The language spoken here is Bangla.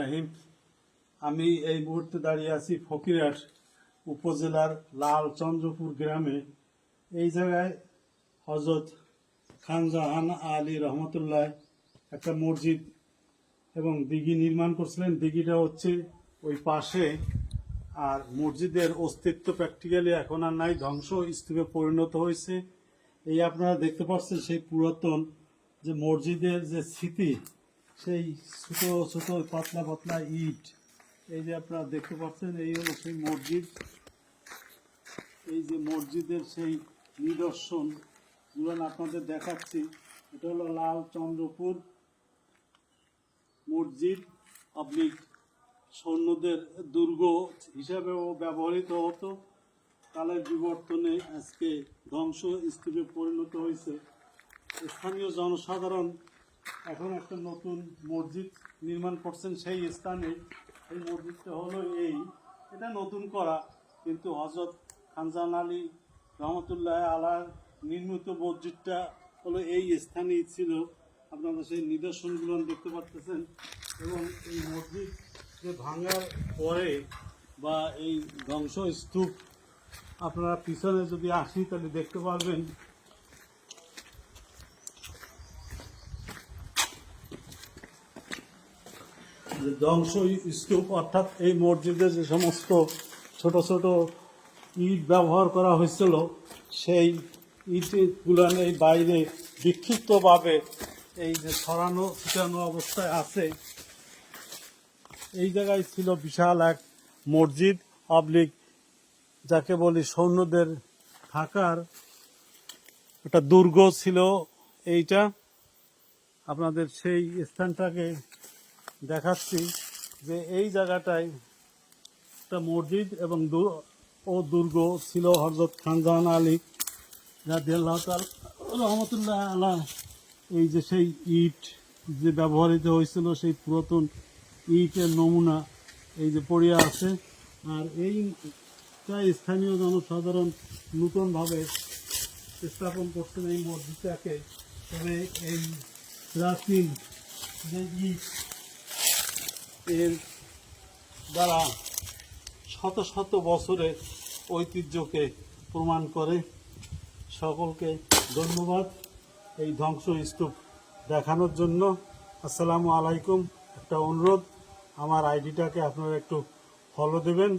রাহিম, আমি এই মুহূর্তে দাঁড়িয়ে আছি ফকিরহাট উপজেলার লাল চন্দ্রপুর গ্রামে। এই জায়গায় হজরত খানজাহান আলী রহমতুল্লাহ একটা মসজিদ এবং দিঘি নির্মাণ করছিলেন। দিঘিটা হচ্ছে ওই পাশে। আর মসজিদের অস্তিত্ব প্র্যাকটিক্যালি এখন আর নাই, ধ্বংস স্তূপে পরিণত হয়েছে। এই আপনারা দেখতে পাচ্ছেন সেই পুরাতন যে মসজিদের যে স্মৃতি সেই ছোট ছোট, পাতলা পাতলা ইট। এই যে আপনারা দেখতে পাচ্ছেন, এই হলো সেই মসজিদ। এই যে মসজিদের সেই নিদর্শন। গুলো আপনাদের দেখাচ্ছি, এটা হলো লাল চন্দ্রপুর মসজিদ অবলিক সৈন্যদের দুর্গ হিসাবেও ব্যবহৃত হতো। কালের বিবর্তনে আজকে ধ্বংস স্তূপে পরিণত হয়েছে। স্থানীয় জনসাধারণ এখন একটা নতুন মসজিদ নির্মাণ করছেন, সেই স্থানে। এই মসজিদটা হলো এই। এটা নতুন করা, কিন্তু হজরত খানজান আলী রহমতুল্লাহ আলার নির্মিত মসজিদটা হলো এই স্থানেই ছিল। আপনারা সেই নিদর্শনগুলো দেখতে পাচ্ছেন। এবং এই মসজিদ যে ভাঙার পরে বা এই ধ্বংস স্তূপ আপনারা পিছনে যদি আসি তাহলে দেখতে পারবেন ধ্বংস স্তূপ অর্থাৎ এই মসজিদে যে সমস্ত ছোট ছোট ইট ব্যবহার করা হয়েছিল, সেই ইটগুলো এই বাইরে বিক্ষিপ্তভাবে এই যে ছড়ানো, ছিটানো অবস্থায় আছে। এই জায়গায় ছিল বিশাল এক মসজিদ অবলিক, যাকে বলি সৈন্যদের থাকার একটা দুর্গ ছিল এইটা। আপনাদের সেই স্থানটাকে দেখাচ্ছি যে এই জায়গাটায় একটা মসজিদ এবং ও দুর্গ ছিল হজরত খানজাহান আলী রাদিয়াল্লাহু তাআলা রহমতুল্লাহ আলা এই যে সেই ইট যে ব্যবহৃত হয়েছিল, সেই পুরাতন ইটের নমুনা এই যে পড়িয়া আছে। আর এইটা স্থানীয় জনসাধারণ নূতনভাবে স্থাপন করছেন এই মসজিদটাকে। তবে এই প্রাচীন যে ইট এর দ্বারা শত শত বছরের ঐতিহ্যকে প্রমাণ করে। সকলকে ধন্যবাদ এই ধ্বংস স্তূপ দেখানোর জন্য। আসসালামু আলাইকুম। একটা অনুরোধ, আমার আইডিটাকে আপনারা একটু ফলো দেবেন।